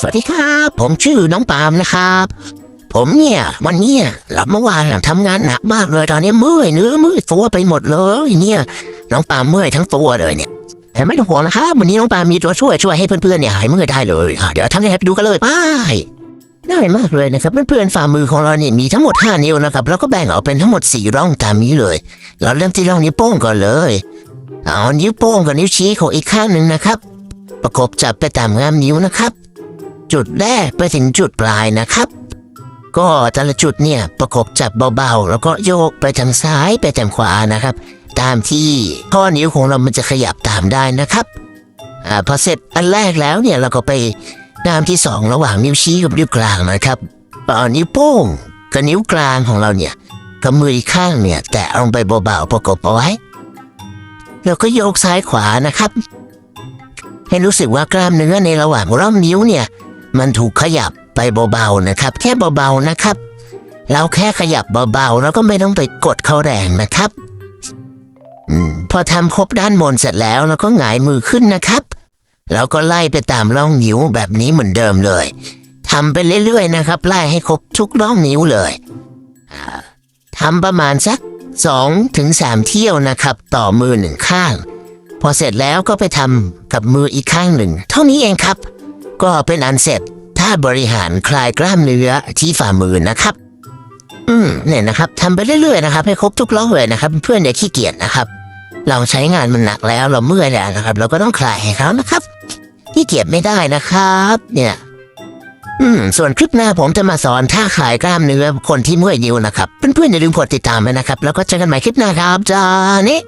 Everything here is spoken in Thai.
สวัสดีครับ ผมชื่อน้องปามนะครับ ผมเนี่ยวันนี้หลับเมื่อวานทำงานหนักมากเลยตอนนี้เมื่อยเนื้อเมื่อยตัวไปหมดเลยเนี่ยน้องปามเมื่อยทั้งตัวเลยเนี่ยแต่ไม่ต้องห่วงนะครับวันนี้น้องปามมีตัวช่วยช่วยให้เพื่อนๆเนี่ยหายเมื่อยได้เลยเดี๋ยวทำยังไงไปดูกันเลยไปได้มากเลยนะครับเพื่อนๆฝ่ามือของเราเนี่ยมีทั้งหมด 5 นิ้วนะครับแล้วก็แบ่งออกเป็นทั้งหมด 4 ร่องตามนี้เลย เราเริ่มที่ร่องนิ้วโป้งก่อนเลย เอานิ้วโป้งกับนิ้วชี้ของอีกข้างหนึ่งนะครับ ประกบจับไปตามงามนิ้วนะครับ จุดแรกไปถึงจุดปลายนะครับ ก็แต่ละจุดเนี่ยประกบจับเบาๆ แล้วก็โยกไปทางซ้ายไปทางขวานะครับ ตามที่ข้อนิ้วของเรามันจะขยับตามได้นะครับอ่าพอเสร็จอันแรกแล้วเนี่ยเราก็ไปงามที่สองระหว่างนิ้วชี้กับนิ้วกลางนะครับเอานิ้วโป้งกับนิ้วกลางของเราเนี่ยกับมืออีกข้างเนี่ย แตะลงไปเบาๆประกบเอาไว้แล้วก็โยกซ้ายขวานะครับ ให้รู้สึกว่ากล้ามเนื้อในระหว่างร่องนิ้วเนี่ย มันถูกขยับไปเบาๆนะครับ แค่เบาๆนะครับ เราแค่ขยับเบาๆแล้วก็ไม่ต้องไปกดเขาแรงนะครับอพอทำครบด้านบนเสร็จแล้วเราก็หงายมือขึ้นนะครับแล้วก็ไล่ไปตามร่องนิ้วแบบนี้เหมือนเดิมเลยทำไปเรื่อยๆนะครับ ไล่ให้ครบทุกร่องนิ้วเลยทำประมาณสักสองถึงสามเที่ยวนะครับ ต่อมือหนึ่งข้าง พอเสร็จแล้วก็ไปทำ กับมืออีกข้างหนึ่ง เท่านี้เองครับ ก็เป็นอันเสร็จถ้าบริหารคลายกล้ามเนื้อที่ฝ่ามือนะครับ อืมเนี่ยนะครับทำไปเรื่อยๆนะครับ ให้ครบทุกร่อเลยนะครับ เพื่อนอย่าขี้เกียจนะครับเราใช้งานมันหนักแล้วเราเมื่อยแล้วนะครับ เราก็ต้องคลายให้เขานะครับขี้เกียจไม่ได้นะครับ เนี่ย อืม ส่วนคลิปหน้าผมจะมาสอนท่าคลายกล้ามเนื้อคนที่เมื่อยนิ้วนะครับ เพื่อนๆอย่าลืมกดติดตามไว้นะครับ แล้วก็เจอกันใหม่คลิปหน้าครับจ้านี่